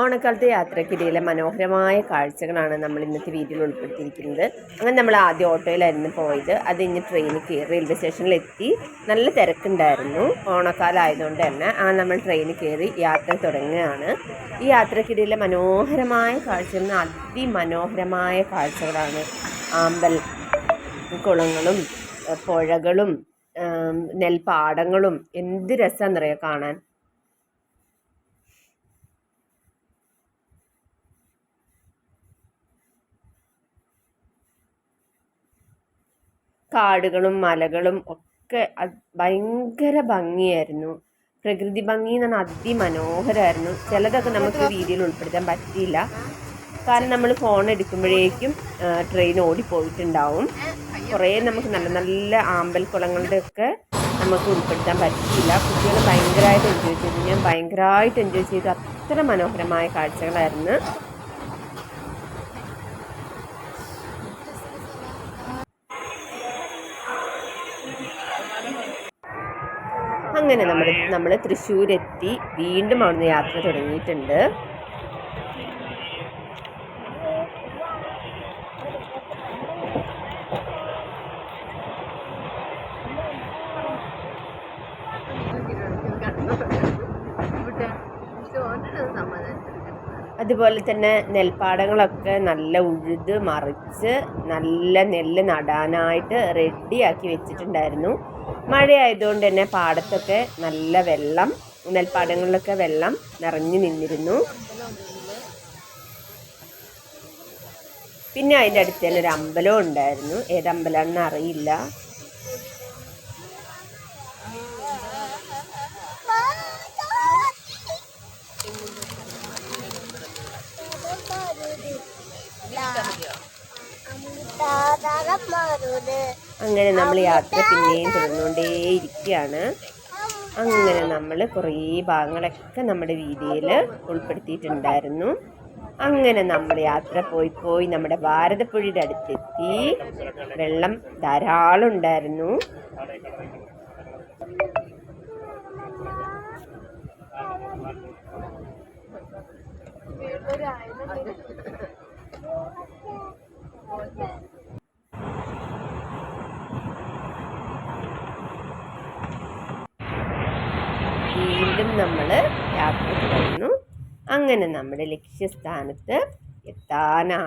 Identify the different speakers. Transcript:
Speaker 1: ഓണക്കാലത്തെ യാത്രക്കിടയിലെ മനോഹരമായ കാഴ്ചകളാണ് നമ്മൾ ഇന്നത്തെ വീഡിയോയിൽ ഉൾപ്പെടുത്തിയിരിക്കുന്നത്. അങ്ങനെ നമ്മൾ ആദ്യം ഓട്ടോയിലായിരുന്നു പോയത്. അത് കഴിഞ്ഞ് ട്രെയിനിൽ കയറി റെയിൽവേ സ്റ്റേഷനിലെത്തി നല്ല തിരക്കുണ്ടായിരുന്നു. ഓണക്കാലം ആയതുകൊണ്ട് തന്നെ ആ നമ്മൾ ട്രെയിനിൽ കയറി യാത്ര തുടങ്ങുകയാണ്. ഈ യാത്രക്കിടയിലെ മനോഹരമായ കാഴ്ചകൾ അതിമനോഹരമായ കാഴ്ചകളാണ് ആമ്പൽ കുളങ്ങളും പുഴകളും നെൽപ്പാടങ്ങളും. എന്ത് രസമാണെന്നറിയാം കാണാൻ? കാടുകളും മലകളും ഒക്കെ ഭയങ്കര ഭംഗിയായിരുന്നു. പ്രകൃതി ഭംഗി എന്ന് പറഞ്ഞാൽ അതിമനോഹരമായിരുന്നു ചിലതൊക്കെ നമുക്ക് വീഡിയോയിൽ ഉൾപ്പെടുത്താൻ പറ്റിയില്ല. കാരണം നമ്മൾ ഫോൺ എടുക്കുമ്പോഴേക്കും ട്രെയിൻ ഓടിപ്പോയിട്ടുണ്ടാവും. കുറേ നമുക്ക് നല്ല നല്ല ആമ്പൽക്കുളങ്ങളുടെ ഒക്കെ നമുക്ക് ഉൾപ്പെടുത്താൻ പറ്റിയില്ല. കുട്ടികൾ ഭയങ്കരമായിട്ട് എൻജോയ് ചെയ്തു. ഞാൻ ഭയങ്കരമായിട്ട് എൻജോയ് ചെയ്തു. അത്ര മനോഹരമായ കാഴ്ചകളായിരുന്നു. അങ്ങനെ നമ്മൾ നമ്മൾ തൃശ്ശൂരെത്തി വീണ്ടും അവിടുന്ന് യാത്ര തുടങ്ങിയിട്ടുണ്ട്. അതുപോലെ തന്നെ നെൽപ്പാടങ്ങളൊക്കെ നല്ല ഉഴുത് മറിച്ച് നല്ല നെല്ല് നടാനായിട്ട് റെഡിയാക്കി വെച്ചിട്ടുണ്ടായിരുന്നു. മഴയായതുകൊണ്ട് തന്നെ പാടത്തൊക്കെ നല്ല വെള്ളം നെൽപ്പാടങ്ങളിലൊക്കെ വെള്ളം നിറഞ്ഞു നിന്നിരുന്നു. പിന്നെ അതിന്റെ അടുത്ത് തന്നെ ഒരു അമ്പലം ഉണ്ടായിരുന്നു. ഏതമ്പലമാണെന്ന് അറിയില്ല. അങ്ങനെ നമ്മൾ യാത്ര പിന്നെയും തുടർന്നുകൊണ്ടേയിരിക്കുകയാണ്. അങ്ങനെ നമ്മൾ കുറേ ഭാഗങ്ങളൊക്കെ നമ്മുടെ വീഡിയോയിൽ ഉൾപ്പെടുത്തിയിട്ടുണ്ടായിരുന്നു. അങ്ങനെ നമ്മൾ യാത്ര പോയി പോയി നമ്മുടെ ഭാരതപ്പുഴയുടെ അടുത്തെത്തി. വെള്ളം ധാരാളം ഉണ്ടായിരുന്നു. വീണ്ടും നമ്മൾ യാത്ര തുടർന്നു അങ്ങനെ നമ്മുടെ ലക്ഷ്യസ്ഥാനത്ത് എത്താനായി